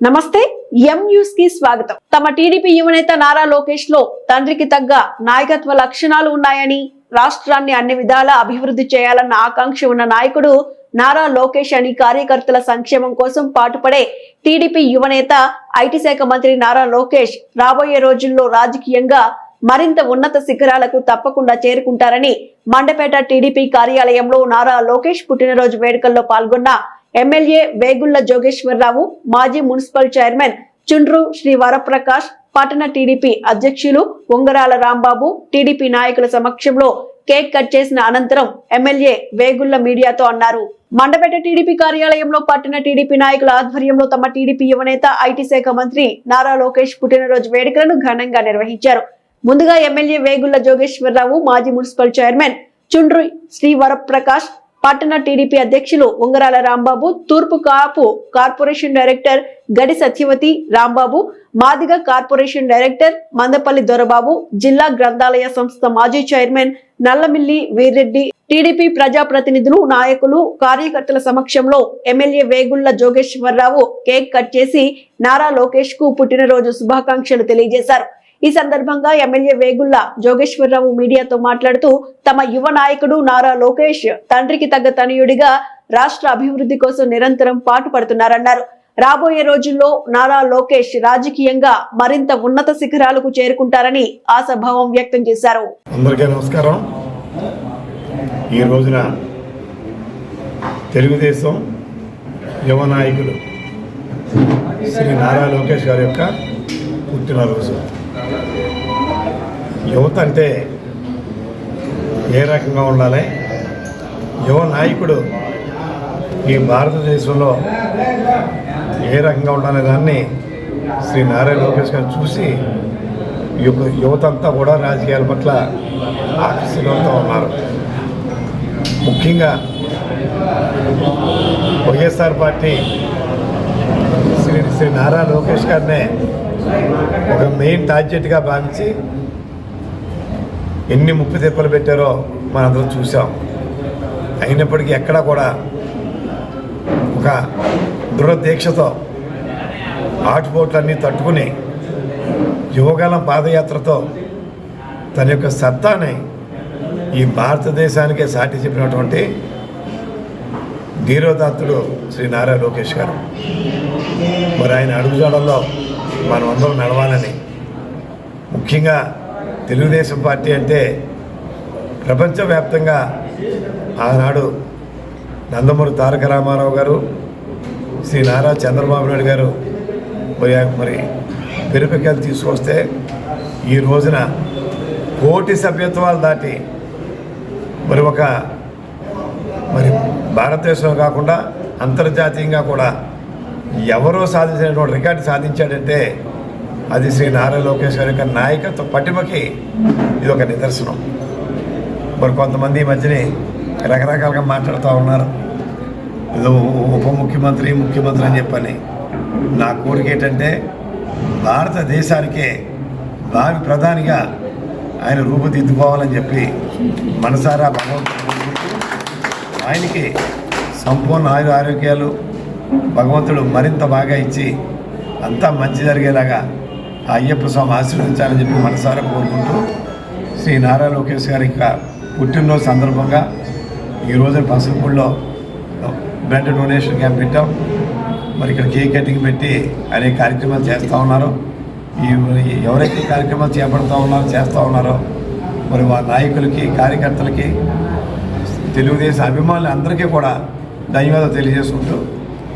నమస్తే ఎం న్యూస్కి స్వాగతం. తమ టీడీపీ యువనేత నారా లోకేష్లో తండ్రికి తగ్గ నాయకత్వ లక్షణాలు ఉన్నాయని రాష్ట్రాన్ని అన్ని విధాలా అభివృద్ధి చేయాలన్న ఆకాంక్ష ఉన్న నాయకుడు నారా లోకేష్ అని కార్యకర్తల సంక్షేమం కోసం పాటుపడే టీడీపీ యువనేత ఐటీ శాఖ మంత్రి నారా లోకేష్ రాబోయే రోజుల్లో రాజకీయంగా మరింత ఉన్నత శిఖరాలకు తప్పకుండా చేరుకుంటారని మండపేట టీడీపీ కార్యాలయంలో నారా లోకేష్ పుట్టినరోజు వేడుకల్లో పాల్గొన్న ఎమ్మెల్యే వేగుళ్ళ జోగేశ్వరరావు మాజీ మున్సిపల్ చైర్మన్ చుండ్రు శ్రీ వరప్రకాష్ పట్టణ టీడీపీ అధ్యక్షులు ఉంగరాల రాంబాబు టీడీపీ నాయకుల సమక్షంలో కేక్ కట్ చేసిన అనంతరం ఎమ్మెల్యే వేగుళ్ళ మీడియాతో అన్నారు. మండపేట టీడీపీ కార్యాలయంలో పట్టణ టీడీపీ నాయకుల ఆధ్వర్యంలో తమ టీడీపీ యువనేత ఐటీ శాఖ మంత్రి నారా లోకేష్ పుట్టినరోజు వేడుకలను ఘనంగా నిర్వహించారు. ముందుగా ఎమ్మెల్యే వేగుళ్ళ జోగేశ్వరరావు మాజీ మున్సిపల్ చైర్మన్ చుండ్రు శ్రీ వరప్రకాష్ పట్టణ టీడీపీ అధ్యక్షులు ఉంగరాల రాంబాబు తూర్పు Kapu corporation director Gadi Satyavathi Rambabu Madiga corporation director Mandapalli Dorababu జిల్లా గ్రంథాలయ సంస్థ మాజీ చైర్మన్ నల్లమిల్లి వీర్రెడ్డి టీడీపీ ప్రజాప్రతినిధులు నాయకులు కార్యకర్తల సమక్షంలో MLA Vegulla Jogeswararao cake cut చేసి నారా లోకేష్కు పుట్టినరోజు శుభాకాంక్షలు తెలియజేశారు. ఈ సందర్భంగా ఎమ్మెల్యే వేగుళ్ళ జోగేశ్వరరావు మీడియాతో మాట్లాడుతూ తమ యువ నాయకుడు నారా లోకేష్ తండ్రికి తగ్గ తనయుడిగా రాష్ట్ర అభివృద్ధి కోసం నిరంతరం పాటుపడుతున్నారన్నారు. రాబోయే రోజుల్లో నారా లోకేష్ రాజకీయంగా మరింత ఉన్నత శిఖరాలకు చేరుకుంటారని ఆశాభావం వ్యక్తం చేశారు. అందరికీ నమస్కారం. ఈ రోజున తెలుగుదేశం యువ నాయకులు శ్రీ నారా లోకేష్ గారి యొక్క పుట్టినరోజు. యువత అంటే ఏ రకంగా ఉండాలి? యువ నాయకుడు ఈ భారతదేశంలో ఏ రకంగా ఉండాలనే దాన్ని శ్రీ నారా లోకేష్ గారు చూసి యువ యువత అంతా కూడా రాజకీయాల పట్ల ఆకర్షితులవుతూ ఉన్నారు. ముఖ్యంగా వైఎస్ఆర్ పార్టీ శ్రీ శ్రీ నారా లోకేష్ గారినే ఒక మెయిన్ టార్గెట్గా భావించి ఎన్ని ముప్పు తెప్పలు పెట్టారో మనందరం చూసాం అయినప్పటికీ ఎక్కడా కూడా ఒక దృఢదీక్షతో ఆటుపోట్లన్నీ తట్టుకుని యువకాలం పాదయాత్రతో తన యొక్క సత్తాని ఈ భారతదేశానికే సాటి చెప్పినటువంటి ధీరోదాత్తుడు శ్రీ నారా లోకేష్ గారు. మరి ఆయన అడుగుజాడల్లో మనం అందరం నడవాలని ముఖ్యంగా తెలుగుదేశం పార్టీ అంటే ప్రపంచవ్యాప్తంగా ఆనాడు నందమూరి తారక రామారావు గారు శ్రీ నారా చంద్రబాబు నాయుడు గారు మరి మరి తీసుకొస్తే ఈ రోజున కోటి సభ్యత్వాలు దాటి మరి ఒక మరి భారతదేశం కాకుండా అంతర్జాతీయంగా కూడా ఎవరో సాధించినటువంటి రికార్డు సాధించాడంటే అది శ్రీ నారా లోకేష్ గారి యొక్క నాయకత్వ పటిమకి ఇది ఒక నిదర్శనం. మరి కొంతమంది ఈ మధ్యనే రకరకాలుగా మాట్లాడుతూ ఉన్నారు. ఏదో ఉప ముఖ్యమంత్రి ముఖ్యమంత్రి అని చెప్పని. నా కోరిక ఏంటంటే భారతదేశానికే భావి ప్రధానిగా ఆయన రూపుదిద్దుకోవాలని చెప్పి మనసారా భగవంతుడు ఆయనకి సంపూర్ణ ఆయుర ఆరోగ్యాలు భగవంతుడు మరింత బాగా ఇచ్చి అంతా మంచి జరిగేలాగా ఆ అయ్యప్ప స్వామి ఆశీర్వదించాలని చెప్పి మనసారా కోరుకుంటూ శ్రీ నారా లోకేష్ గారి యొక్క పుట్టినరోజు సందర్భంగా ఈ రోజున పసలపూడిలో బ్లడ్ డొనేషన్ క్యాంప్ పెట్టాం. మరి ఇక్కడ కేక్ కటింగ్ పెట్టి అనేక కార్యక్రమాలు చేస్తూ ఉన్నారు. ఈ ఎవరైతే కార్యక్రమాలు చేపడుతూ ఉన్నారో చేస్తూ ఉన్నారో మరి వారి నాయకులకి కార్యకర్తలకి తెలుగుదేశం అభిమానులు అందరికీ కూడా ధన్యవాదాలు తెలియజేసుకుంటూ